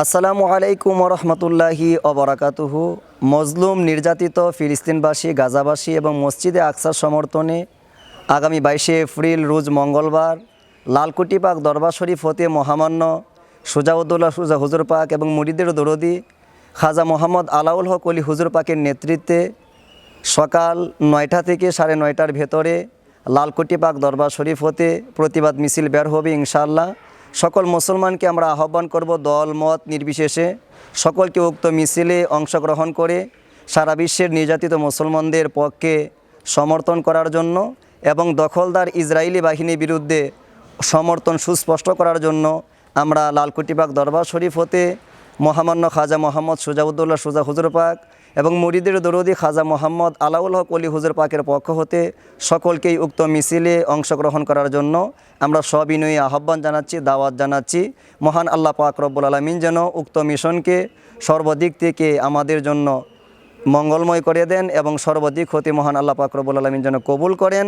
আসসালামু আলাইকুম রহমতুল্লাহি অবরাকাতুহু। মজলুম নির্যাতিত ফিলিস্তিনবাসী, গাজাবাসী এবং মসজিদে আকসার সমর্থনে আগামী বাইশে এপ্রিল, রোজ মঙ্গলবার, লালকুটি পাক দরবার শরীফ হতে মহামান্য সুজাউদ্দৌল্লাহ সুজা হুজুর পাক এবং মুরিদের দরদি খাজা মোহাম্মদ আলাউল হক অলি হুজুর পাকের নেতৃত্বে সকাল নয়টা থেকে সাড়ে নয়টার ভেতরে লালকুটি পাক দরবার শরীফ হতে প্রতিবাদ মিছিল বের হবে ইনশাআল্লাহ। সকল মুসলমানকে আমরা আহ্বান করব দল, মত নির্বিশেষে। সকলকে উক্ত মিছিলে অংশগ্রহণ করে সারা বিশ্বের নির্যাতিত মুসলমানদের পক্ষে সমর্থন করার জন্য এবং দখলদার ইসরায়েলি বাহিনীর বিরুদ্ধে সমর্থন সুস্পষ্ট করার জন্য আমরা লালকুটিবাগ দরবার শরীফ হতে মহামান্য খাজা মোহাম্মদ সুজাউদ্দৌল্লাহ সুজা হুজুর পাক এবং মুরিদের দরদি খাজা মোহাম্মদ আলাউল হক অলি হুজুর পাকের পক্ষ হতে সকলকেই উক্ত মিছিলে অংশগ্রহণ করার জন্য আমরা সবিনয়ী আহ্বান জানাচ্ছি, দাওয়াত জানাচ্ছি। মহান আল্লাহ পাক রব্বুল আলমিন যেন উক্ত মিশনকে সর্বদিক থেকে আমাদের জন্য মঙ্গলময় করে দেন এবং সর্বদিক হতে মহান আল্লাহ পাক রব্বুল আলমিন যেন কবুল করেন।